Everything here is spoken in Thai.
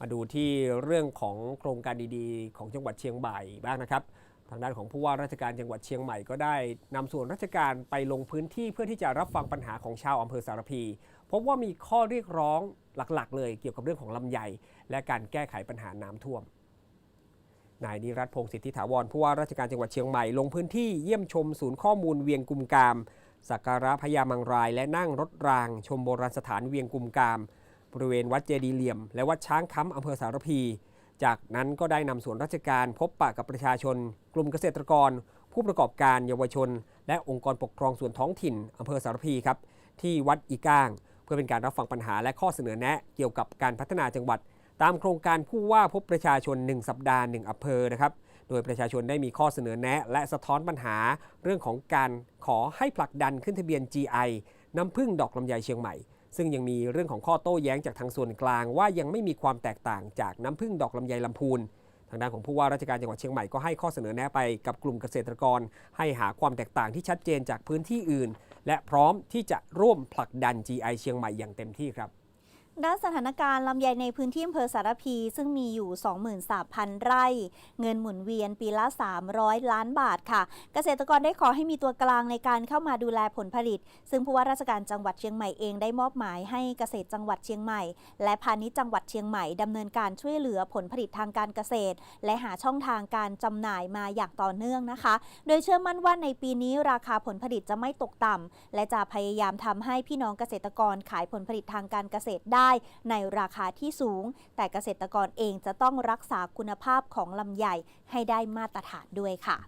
มาดูที่เรื่องของโครงการดีๆ ของจังหวัดเชียงใหม่บ้างนะครับ ทางด้านของผู้ว่าราชการจังหวัดเชียงใหม่ก็ได้นำส่วนราชการไปลงพื้นที่เพื่อที่จะรับฟังปัญหาของชาวอำเภอสารพีพบว่ามีข้อเรียกร้องหลักๆ เลยเกี่ยวกับเรื่องของลำไยและการแก้ไขปัญหาน้ำท่วมนายนิรัตพงศ์สิทธิถาวรผู้ว่าราชการจังหวัดเชียงใหม่ลงพื้นที่เยี่ยมชมศูนย์ข้อมูลเวียงกุมกามสักการะพญามังราย และนั่งรถราง ชมโบราณสถานเวียงกุมกาม บริเวณวัดเจดีเหลี่ยม และวัดช้างค้ำอำเภอสารพี จากนั้นก็ได้นำส่วนราชการพบปะกับประชาชน กลุ่มเกษตรกร ผู้ประกอบการเยาวชน และองค์กรปกครองส่วนท้องถิ่นอำเภอสารพีครับที่วัดอีก้าง เพื่อเป็นการรับฟังปัญหาและข้อเสนอแนะเกี่ยวกับการพัฒนาจังหวัด ตามโครงการผู้ว่าพบประชาชน 1 สัปดาห์1อำเภอนะครับโดยประชาชนได้มีข้อเสนอแนะ และสะท้อนปัญหา เรื่องของการขอให้ผลักดันขึ้นทะเบียน GI น้ำพึ่งดอกลำไยเชียงใหม่ ซึ่งยังมีเรื่องของข้อโต้แย้งจากทางส่วนกลาง ว่ายังไม่มีความแตกต่างจากน้ำพึ่งดอกลำไยลำพูนทางด้านของผู้ว่าราชการจังหวัดเชียงใหม่ก็ให้ข้อเสนอแนะไปกับกลุ่มเกษตรกร ให้หาความแตกต่างที่ชัดเจนจากพื้นที่อื่น และพร้อมที่จะร่วมผลักดัน GI เชียงใหม่อย่างเต็มที่ครับ ด้านสถานการณ์ลำไยในพื้นที่อำเภอสารพี ซึ่งมีอยู่ 23,000 ไร่ เงินหมุนเวียนปีละ 300 ล้านบาทค่ะ เกษตรกรได้ขอให้มีตัวกลางในการเข้ามาดูแลผลผลิต ซึ่งผู้ว่าราชการจังหวัดเชียงใหม่เองได้มอบหมายให้เกษตรจังหวัดเชียงใหม่ และพาณิชย์จังหวัดเชียงใหม่ดำเนินการช่วยเหลือผลผลิตทางการเกษตร และหาช่องทางการจำหน่ายมาอย่างต่อเนื่องนะคะ โดยเชื่อมั่นว่าในปีนี้ราคาผลผลิตจะไม่ตกต่ำและจะพยายามทำให้พี่น้องเกษตรกรขายผลผลิตทางการเกษตรได้ได้ในราคาที่สูง แต่เกษตรกรเองจะต้องรักษาคุณภาพของลำไยให้ได้มาตรฐานด้วยค่ะ